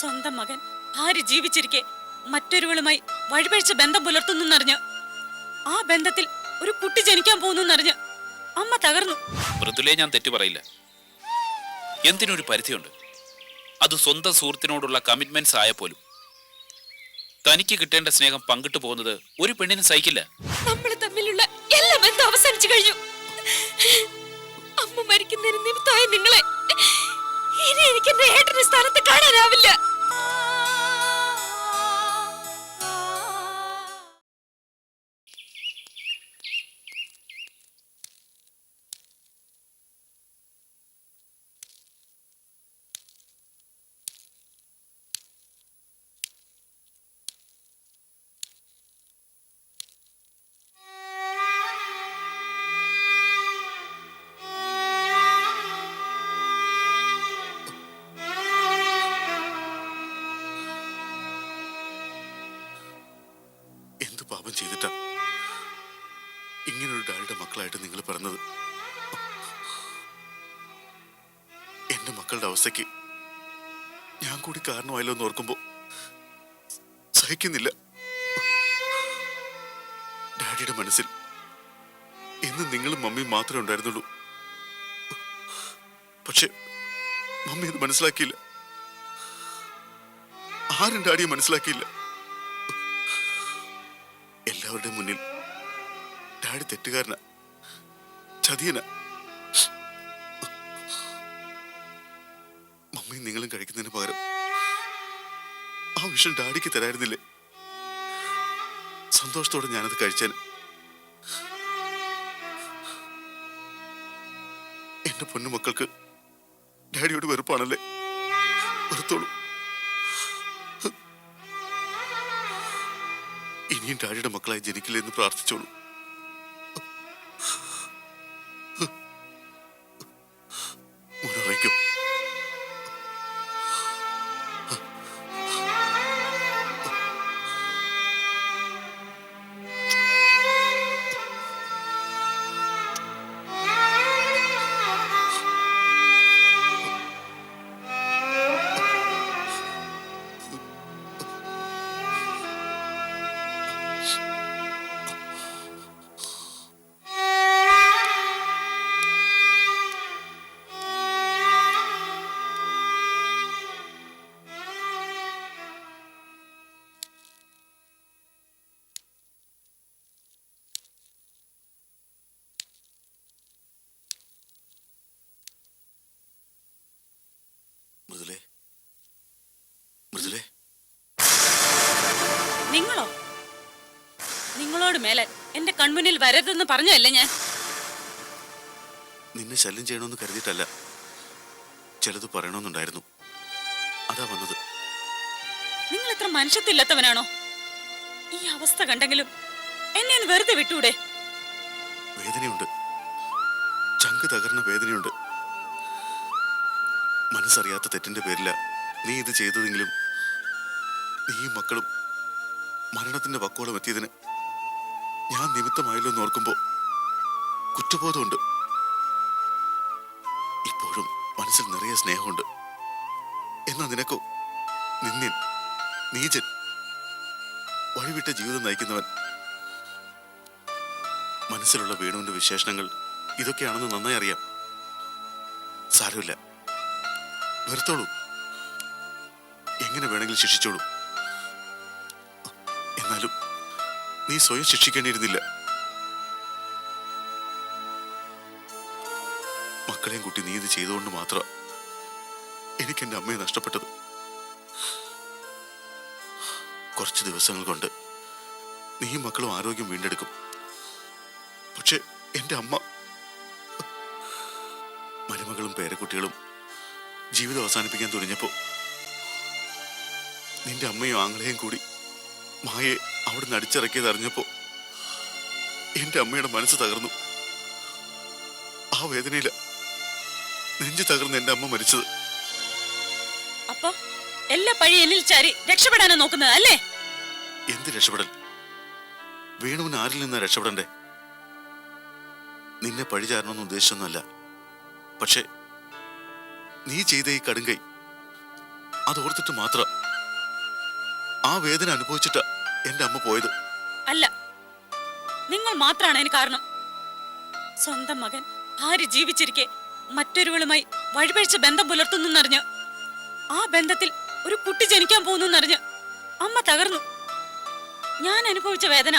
സ്വന്തം മകൻ ഭാര്യ ജീവിച്ചിരിക്കെ? മറ്റൊരുവളുമായി വഴിപഴിച്ച ബന്ധം പുലർത്തുന്നറിഞ്ഞ് ആ ബന്ധത്തിൽ ഒരു കുട്ടി ജനിക്കാൻ പോകുന്നറിഞ്ഞ് അമ്മ തകർന്നു. മൃദുലേ ഞാൻ തെറ്റു പറയില്ല. എന്തിനൊരു പരിധിയുണ്ട്? അത് സ്വന്തം സുഹൃത്തിനോടുള്ള കമ്മിറ്റ്മെന്റ്സ് ആയ പോലും. തനിക്ക് കിട്ടേണ്ട സ്നേഹം പങ്കിട്ടു പോകുന്നത് ഒരു പെണ്ണിന് സഹിക്കില്ല. നമ്മൾ തമ്മിലുള്ള എല്ലാ ബന്ധം അവസാനിച്ചു കഴിഞ്ഞു. അമ്മ മരിക്കുന്നതിന് നിമിത്തമായ നിങ്ങളെ ഇനി എനിക്ക് എന്റെ ഏട്ടന്റെ സ്ഥാനത്ത് കാണാനാവില്ല. എന്ത് പാപം ചെയ്തിട്ടാ? ഇങ്ങനൊരു ഡാഡിയുടെ മക്കളായിട്ട് നിങ്ങൾ പറഞ്ഞത് എന്റെ മക്കളുടെ അവസ്ഥയ്ക്ക് ഞാൻ കൂടി കാരണമായല്ലോ എന്ന് ഓർക്കുമ്പോ സഹിക്കുന്നില്ല. ഡാഡിയുടെ മനസ്സിൽ ഇന്ന് നിങ്ങളും മമ്മിയും മാത്രമേ ഉണ്ടായിരുന്നുള്ളൂ. പക്ഷെ മമ്മി അത് മനസ്സിലാക്കിയില്ല. ആരും ഡാഡിയെ മനസ്സിലാക്കിയില്ല. എല്ലാവരുടെയും മുന്നിൽ. ഡാഡി തെറ്റുകാരനാ. ചതിയനാ. മമ്മിയും നിങ്ങളും കഴിക്കുന്നതിന് പകരം ആ വിഷം ഡാഡിക്ക് തരായിരുന്നില്ലേ സന്തോഷത്തോടെ ഞാനത് കഴിച്ചേന്. എന്റെ പൊന്നു മക്കൾക്ക് ഡാഡിയോട് വെറുപ്പാണല്ലേ? വെറുത്തോളൂ. ഇനിയും ഡാഡിയുടെ മക്കളായി ജനിക്കില്ലെന്ന് പ്രാർത്ഥിച്ചോളൂ. മൃദുലേ നിങ്ങളോ? നിങ്ങളോട് മേലെ എന്റെ കൺമുന്നിൽ വരരുതെന്ന് പറഞ്ഞല്ലേ ഞാൻ? നിന്നെ ശല്യം ചെയ്യണമെന്ന് കരുതിയിട്ടല്ല. ചിലത് പറയണമെന്നുണ്ടായിരുന്നു. അതാ വന്നത്. നിങ്ങൾ ഇത്ര മനുഷ്യത്തില്ലാത്തവനാണോ? ഈ അവസ്ഥ കണ്ടെങ്കിലും എന്നെ ഒന്ന് വെറുതെ വിട്ടൂടെ? വേദനയുണ്ട്. ചങ്ക് തകർന്ന വേദനയുണ്ട്. മനസ്സറിയാത്ത തെറ്റിന്റെ പേരില നീ ഇത് ചെയ്തതെങ്കിലും നീയും മക്കളും മരണത്തിന്റെ വക്കോളം എത്തിയതിന് ഞാൻ നിമിത്തമായല്ലോ എന്ന് ഓർക്കുമ്പോ കുറ്റബോധമുണ്ട്. ഇപ്പോഴും മനസ്സിൽ നിറയെ സ്നേഹമുണ്ട്. എന്നാ നിനക്കോ? നിന്നിൻ നീജൻ വഴിവിട്ട ജീവിതം നയിക്കുന്നവൻ. മനസ്സിലുള്ള വേണുവിന്റെ വിശേഷണങ്ങൾ ഇതൊക്കെയാണെന്ന് നന്നായി അറിയാം. സാരമില്ല. വരുത്തോളൂ എങ്ങനെ വേണമെങ്കിലും ശിക്ഷിച്ചോളൂ. എന്നാലും നീ സ്വയം ശിക്ഷിക്കേണ്ടിയിരുന്നില്ല. മക്കളെയും കുട്ടി നീ ഇത് ചെയ്തുകൊണ്ട് മാത്രം എനിക്ക് എന്റെ അമ്മയെ നഷ്ടപ്പെട്ടത്. കുറച്ച് ദിവസങ്ങൾ കൊണ്ട് നീയും മക്കളും ആരോഗ്യം വീണ്ടെടുക്കും. പക്ഷെ എന്റെ അമ്മ മരുമകളും പേരക്കുട്ടികളും ജീവിതം അവസാനിപ്പിക്കാൻ തുടങ്ങിയപ്പോൾ നിന്റെ അമ്മയും ആങ്ങളെയും കൂടി മായെ അവിടുന്ന് അടിച്ചിറക്കിയത് അറിഞ്ഞപ്പോ എന്റെ അമ്മയുടെ മനസ്സ് തകർന്നു. ആ വേദനയില നെഞ്ചു തകർന്ന് എന്റെ അമ്മ മരിച്ചത്. അപ്പൊ എല്ലാ പഴി എന്നിൽ ചാരി രക്ഷപ്പെടാനാ നോക്കുന്നത് അല്ലേ? എന്ത് രക്ഷപ്പെടൽ? വേണുവിന് ആരിൽ നിന്നാ രക്ഷപ്പെടണ്ടേ? നിന്നെ പഴി ചാരണമെന്ന് ഉദ്ദേശിച്ചൊന്നുമല്ല. പക്ഷെ നീ ചെയ്ത ഈ കടുങ്കൈ അതോർത്തിട്ട് മാത്രം ആ വേദന അനുഭവിച്ചിട്ട് എന്റെ അമ്മ പോയത്. അല്ല നിങ്ങൾ മാത്രമാണ് അതിന് കാരണം. സ്വന്തം മകൻ ഭാര്യ ജീവിച്ചിരിക്കെ മറ്റൊരുവളുമായി വഴിപഴിച്ച ബന്ധം പുലർത്തുന്നറിഞ്ഞ് ആ ബന്ധത്തിൽ ഒരു കുട്ടി ജനിക്കാൻ പോകുന്നറിഞ്ഞ് അമ്മ തകർന്നു. ഞാൻ അനുഭവിച്ച വേദന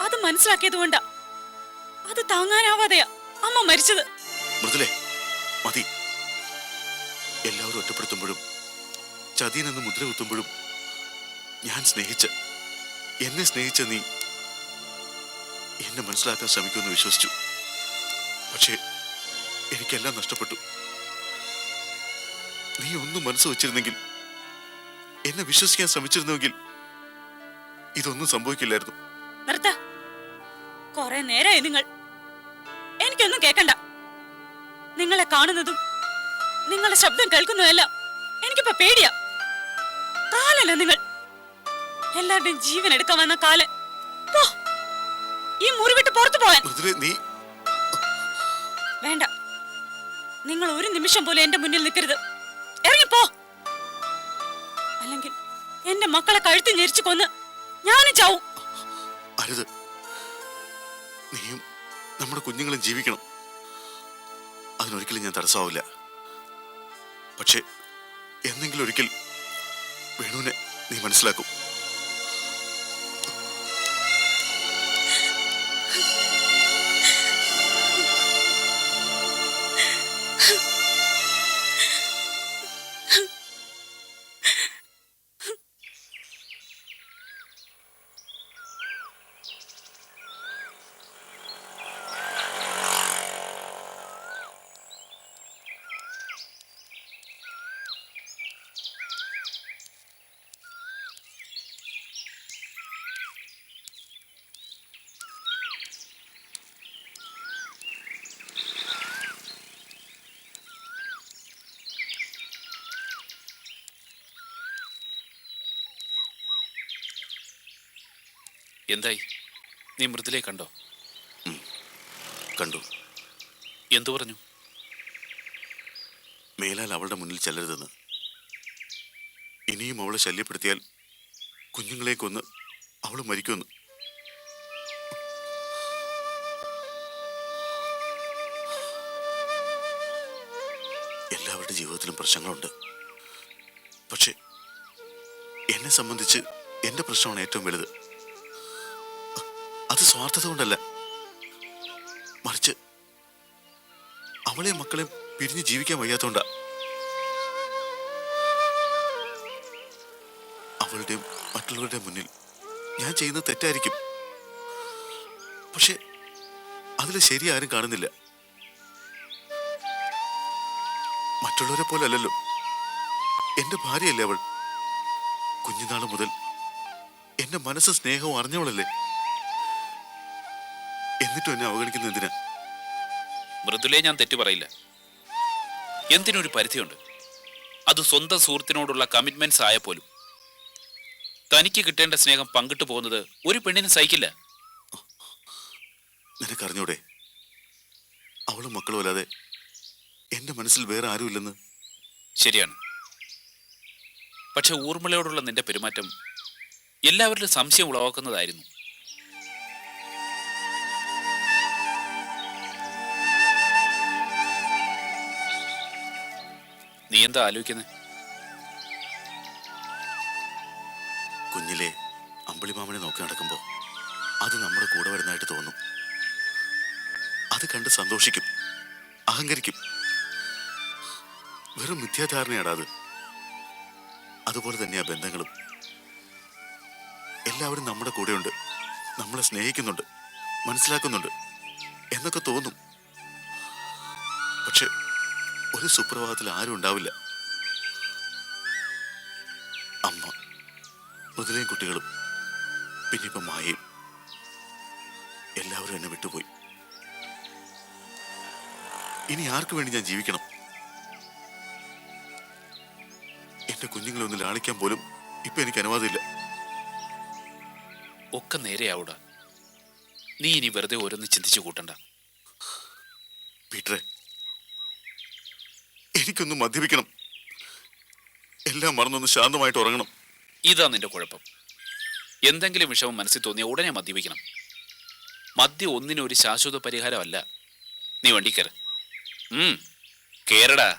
അത് മനസ്സിലാക്കിയത് കൊണ്ടാ. അത് താങ്ങാനാവാതെയാ അമ്മ മരിച്ചത്. മൃദുലേ മതി. എല്ലാവരും ഒറ്റപ്പെടുത്തുമ്പോഴും ചതിയനെന്ന് മുദ്ര കുത്തുമ്പോഴും ഞാൻ സ്നേഹിച്ച എന്നെ സ്നേഹിച്ച നീ എന്നെ മനസ്സിലാക്കാൻ ശ്രമിക്കുമെന്ന് വിശ്വസിച്ചു. പക്ഷേ എനിക്കെല്ലാം നഷ്ടപ്പെട്ടു. നീ ഒന്നും മനസ്സ് വച്ചിരുന്നെങ്കിൽ എന്നെ വിശ്വസിക്കാൻ ശ്രമിച്ചിരുന്നുവെങ്കിൽ ഇതൊന്നും സംഭവിക്കില്ലായിരുന്നു. നിങ്ങൾ. എനിക്കൊന്നും കേക്കണ്ട. നിങ്ങളെ കാണുന്നതും നിങ്ങളുടെ ശബ്ദം കേൾക്കുന്നതെല്ലാം എനിക്കിപ്പോ പേടിയാ. കാലല്ല നിങ്ങൾ. എല്ലാവരുടെയും ജീവൻ എടുക്കാൻ വന്ന കാല. ഈ മുറി വിട്ട് പുറത്തു പോവാൻ നീ വേണ്ട. നിങ്ങൾ ഒരു നിമിഷം പോലും എന്റെ മുന്നിൽ നിൽക്കരുത്. ഇറങ്ങിപ്പോ അല്ലെങ്കിൽ എന്റെ മക്കളെ കഴുത്തി ഞെരിച്ചു കൊന്ന് ഞാനും ചാവും. അരുത്. നീയും നമ്മുടെ കുഞ്ഞുങ്ങളും ജീവിക്കണം. അതിനൊരിക്കലും ഞാൻ തടസ്സമാവില്ല. പക്ഷേ എന്നെങ്കിലും ഒരിക്കൽ വേണുവിനെ നീ മനസ്സിലാക്കും. എന്തായി? നീ മൃദുലെ കണ്ടോ? കണ്ടു. എന്തു പറഞ്ഞു? മേലാൽ അവളുടെ മുന്നിൽ ചെല്ലരുതെന്ന്. ഇനിയും അവളെ ശല്യപ്പെടുത്തിയാൽ കുഞ്ഞുങ്ങളെ കൊന്ന് അവൾ മരിക്കുമെന്ന്. എല്ലാവരുടെ ജീവിതത്തിലും പ്രശ്നങ്ങളുണ്ട്. പക്ഷെ എന്നെ സംബന്ധിച്ച് എന്റെ പ്രശ്നമാണ് ഏറ്റവും വലുത്. അത് സ്വാർത്ഥത കൊണ്ടല്ല. മറിച്ച് അവളെയും മക്കളെയും പിരിഞ്ഞ് ജീവിക്കാൻ വയ്യാത്തോണ്ടാ. അവളുടെയും മറ്റുള്ളവരുടെയും മുന്നിൽ ഞാൻ ചെയ്യുന്ന തെറ്റായിരിക്കും. പക്ഷെ അതിൽ ശരി ആരും കാണുന്നില്ല. മറ്റുള്ളവരെ പോലെ അല്ലല്ലോ. എന്റെ ഭാര്യയല്ലേ അവൾ? കുഞ്ഞുനാൾ മുതൽ എന്റെ മനസ്സ് സ്നേഹവും അറിഞ്ഞവളല്ലേ? എന്നിട്ടും എന്നെ അവഗണിക്കുന്ന എന്തിനാ? മൃദുലെ ഞാൻ തെറ്റു പറയില്ല. എന്തിനൊരു പരിധിയുണ്ട്? അത് സ്വന്തം സുഹൃത്തിനോടുള്ള കമ്മിറ്റ്മെന്റ്സ് ആയ പോലും. തനിക്ക് കിട്ടേണ്ട സ്നേഹം പങ്കിട്ടു പോകുന്നത് ഒരു പെണ്ണിന് സഹിക്കില്ല. നിനക്കറിഞ്ഞൂടെ? അവളും മക്കളും അല്ലാതെ എന്റെ മനസ്സിൽ വേറെ ആരുമില്ലെന്ന്? ശരിയാണ്. പക്ഷെ ഊർമിളയോടുള്ള നിന്റെ പെരുമാറ്റം എല്ലാവരിലും സംശയം ഉളവാക്കുന്നതായിരുന്നു. നീ എന്താ ആലോചിക്കുന്നത് കുഞ്ഞിലെ അമ്പിളിമാമനെ നോക്കി നടക്കുമ്പോൾ അത് നമ്മുടെ കൂടെ വരുന്നതായിട്ട് തോന്നും. അത് കണ്ട് സന്തോഷിക്കും അഹങ്കരിക്കും. വെറും മിഥ്യാധാരണയാടാ അത്. അതുപോലെ തന്നെയാ ബന്ധങ്ങളും. എല്ലാവരും നമ്മുടെ കൂടെയുണ്ട് നമ്മളെ സ്നേഹിക്കുന്നുണ്ട് മനസ്സിലാക്കുന്നുണ്ട് എന്നൊക്കെ തോന്നും. പക്ഷെ ഒരു സുപ്രഭാതത്തിൽ ആരും ഉണ്ടാവില്ല. അമ്മ മുതലയും കുട്ടികളും പിന്നെ ഇപ്പം മായയും. എല്ലാവരും എന്നെ വിട്ടുപോയി. ഇനി ആർക്കു വേണ്ടി ഞാൻ ജീവിക്കണം? എന്റെ കുഞ്ഞുങ്ങളെ ഒന്ന് ലാളിക്കാൻ പോലും ഇപ്പൊ എനിക്ക് അനുവാദമില്ല. ഒക്കെ നേരെയാവൂടാ. നീ ഇനി വെറുതെ ഓരോന്ന് ചിന്തിച്ചു കൂട്ടണ്ട. പീറ്ററെ എനിക്കൊന്ന് മദ്യപിക്കണം. എല്ലാം മറന്നൊന്ന് ശാന്തമായിട്ട് ഉറങ്ങണം. ഇതാ നിന്റെ കുഴപ്പം. എന്തെങ്കിലും വിഷമം മനസ്സിൽ തോന്നിയ ഉടനെ മദ്യപിക്കണം. മദ്യം ഒന്നിനും ഒരു ശാശ്വത പരിഹാരമല്ല. നീ വണ്ടി കയറ്. കേരടാ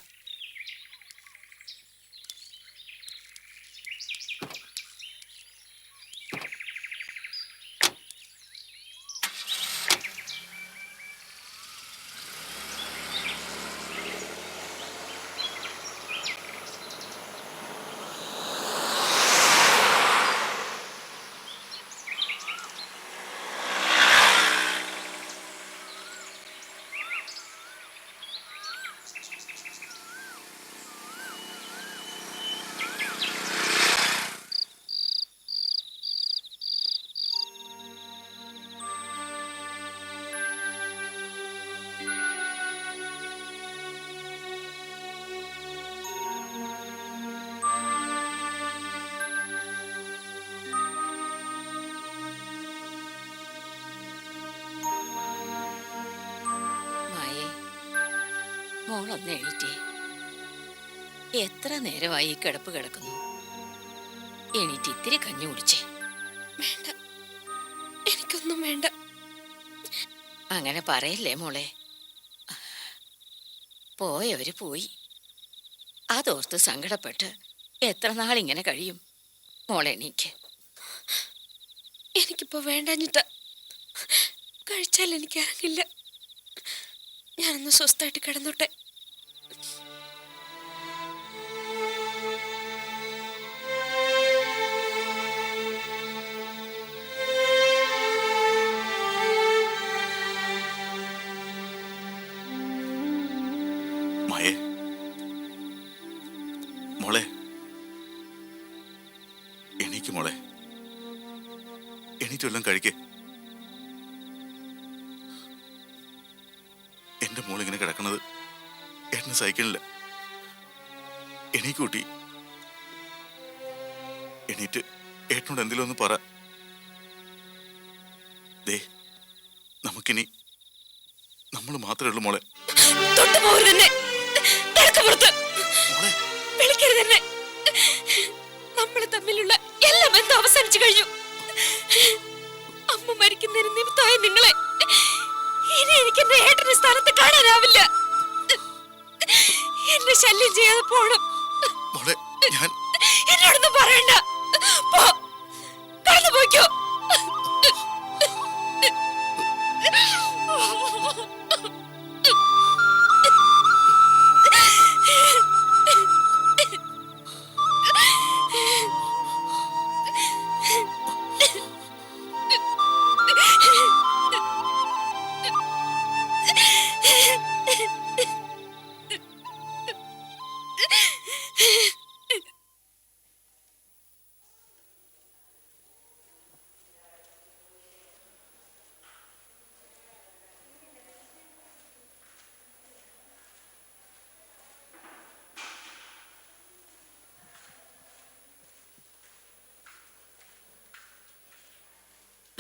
മോളൊന്ന് എണീറ്റേ എത്ര നേരമായി ഈ കിടപ്പ് കിടക്കുന്നു? എണീറ്റ് ഇത്തിരി കഞ്ഞി കുടിച്ചേ. വേണ്ട. എനിക്കൊന്നും വേണ്ട. അങ്ങനെ പറയല്ലേ മോളെ? പോയവര് പോയി. അതോർത്ത് സങ്കടപ്പെട്ട് എത്ര നാളിങ്ങനെ കഴിയും? മോളെ എനിക്ക് എനിക്കിപ്പോ വേണ്ടാഞ്ഞിട്ട കഴിച്ചാൽ എനിക്ക് ഇറങ്ങില്ല ഞാനൊന്ന് സ്വസ്ഥായിട്ട് കിടന്നോട്ടെ. എണീറ്റ് വല്ലതും കഴിക്കേ. എന്റെ മോളിങ്ങനെ കിടക്കണത് എന്നെ സഹിക്കണില്ല. എണീക്കൂട്ടി. എണീറ്റ് ഏട്ടനോട് എന്തെങ്കിലും ഒന്ന് പറ. ദേ നമുക്കിനി നമ്മൾ മാത്രമേ ഉള്ളൂ മോളെ. നമ്മൾ തമ്മിലുള്ള എല്ലാ ബന്ധം അവസാനിച്ചു കഴിഞ്ഞു. എന്നെ ശല്യം ചെയ്യാതെ പോണം.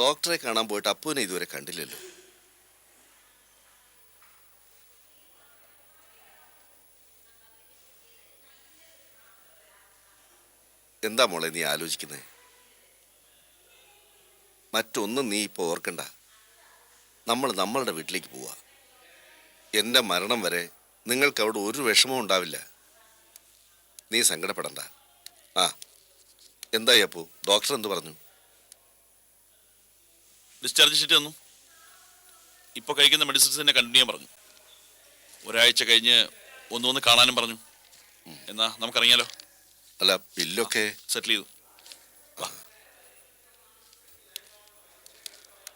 ഡോക്ടറെ കാണാൻ പോയിട്ട് അപ്പുവിനെ ഇതുവരെ കണ്ടില്ലല്ലോ. എന്താ മോളെ നീ ആലോചിക്കുന്നത് മറ്റൊന്നും നീ ഇപ്പോൾ ഓർക്കണ്ട. നമ്മൾ നമ്മളുടെ വീട്ടിലേക്ക് പോവാ. എന്റെ മരണം വരെ നിങ്ങൾക്ക് അവിടെ ഒരു വിഷമവും ഉണ്ടാവില്ല. നീ സങ്കടപ്പെടണ്ട. ആ എന്തായി അപ്പു? ഡോക്ടർ എന്ത് പറഞ്ഞു? ഡിസ്ചാർജ് ഷീറ്റ് തന്നു. ഇപ്പോൾ കഴിക്കുന്ന മെഡിസിൻസ് തന്നെ കണ്ടിന്യൂ ചെയ്യാൻ പറഞ്ഞു. ഒരാഴ്ച കഴിഞ്ഞ് ഒന്ന് ഒന്ന് കാണാനും പറഞ്ഞു. എന്നാ നമുക്കറിയാലോ. അല്ല ബില്ലൊക്കെ സെറ്റിൽ ചെയ്തു. വാ.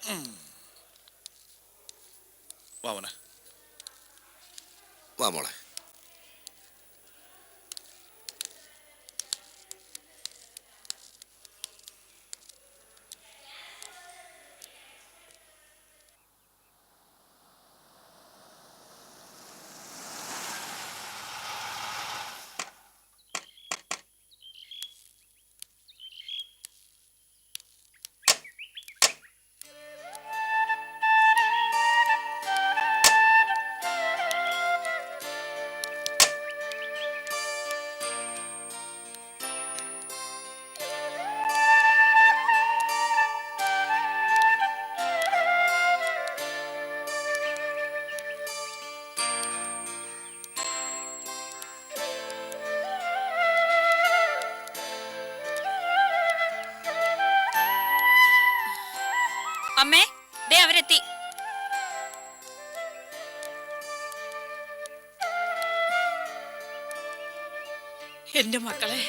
ഉം. എന്റെ മക്കളെ.